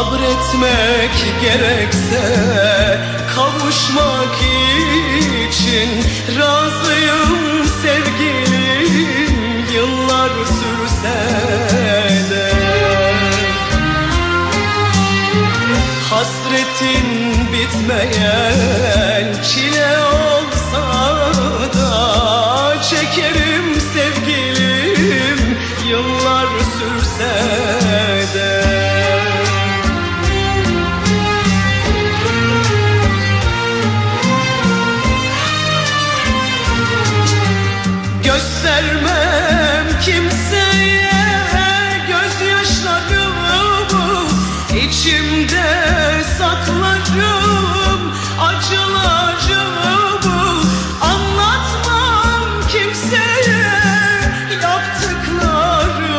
Sabretmek gerekse kavuşmak için razıyım sevgilim yıllar sürse de. Hasretin bitmeyen çile olsa da çekerim sevgilim yıllar Göstermem kimseye. Gözyaşlarımı içimde saklarım acılarımı Anlatmam kimseye yaptıklarını.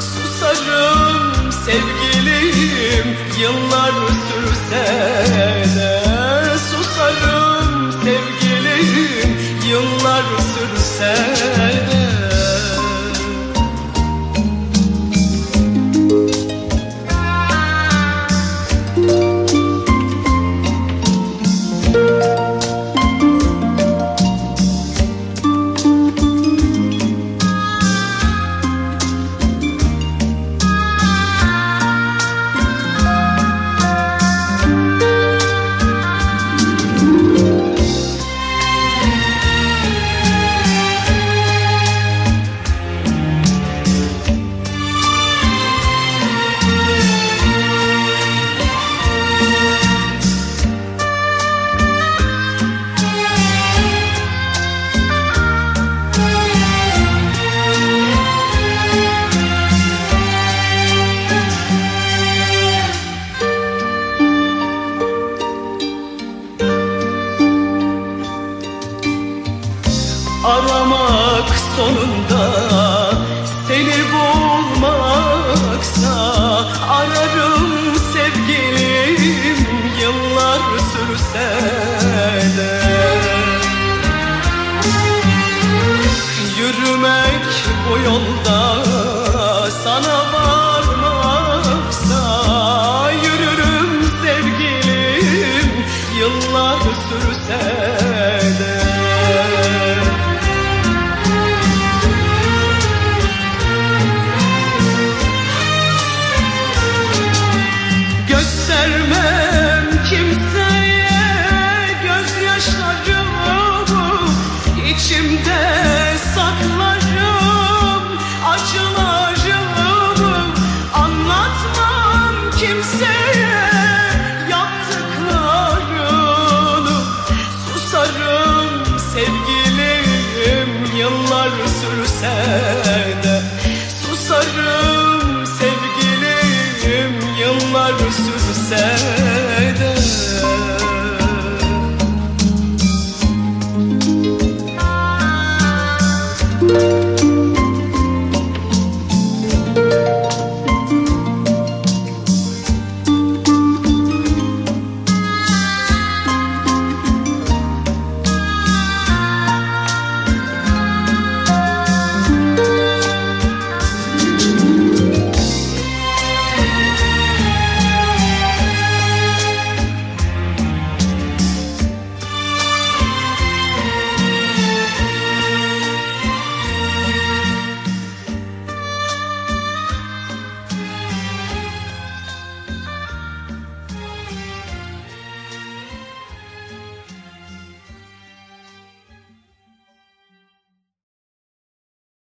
Susarım sevgilim yıllar sürse de Aramak sonunda seni bulmaksa Ararım sevgilim yıllar sürse de. Yürümek bu yolda sana varmaksa Yürürüm sevgilim yıllar sürse de sevgilim yıllar sürse de Susarım sevgilim yıllar sürse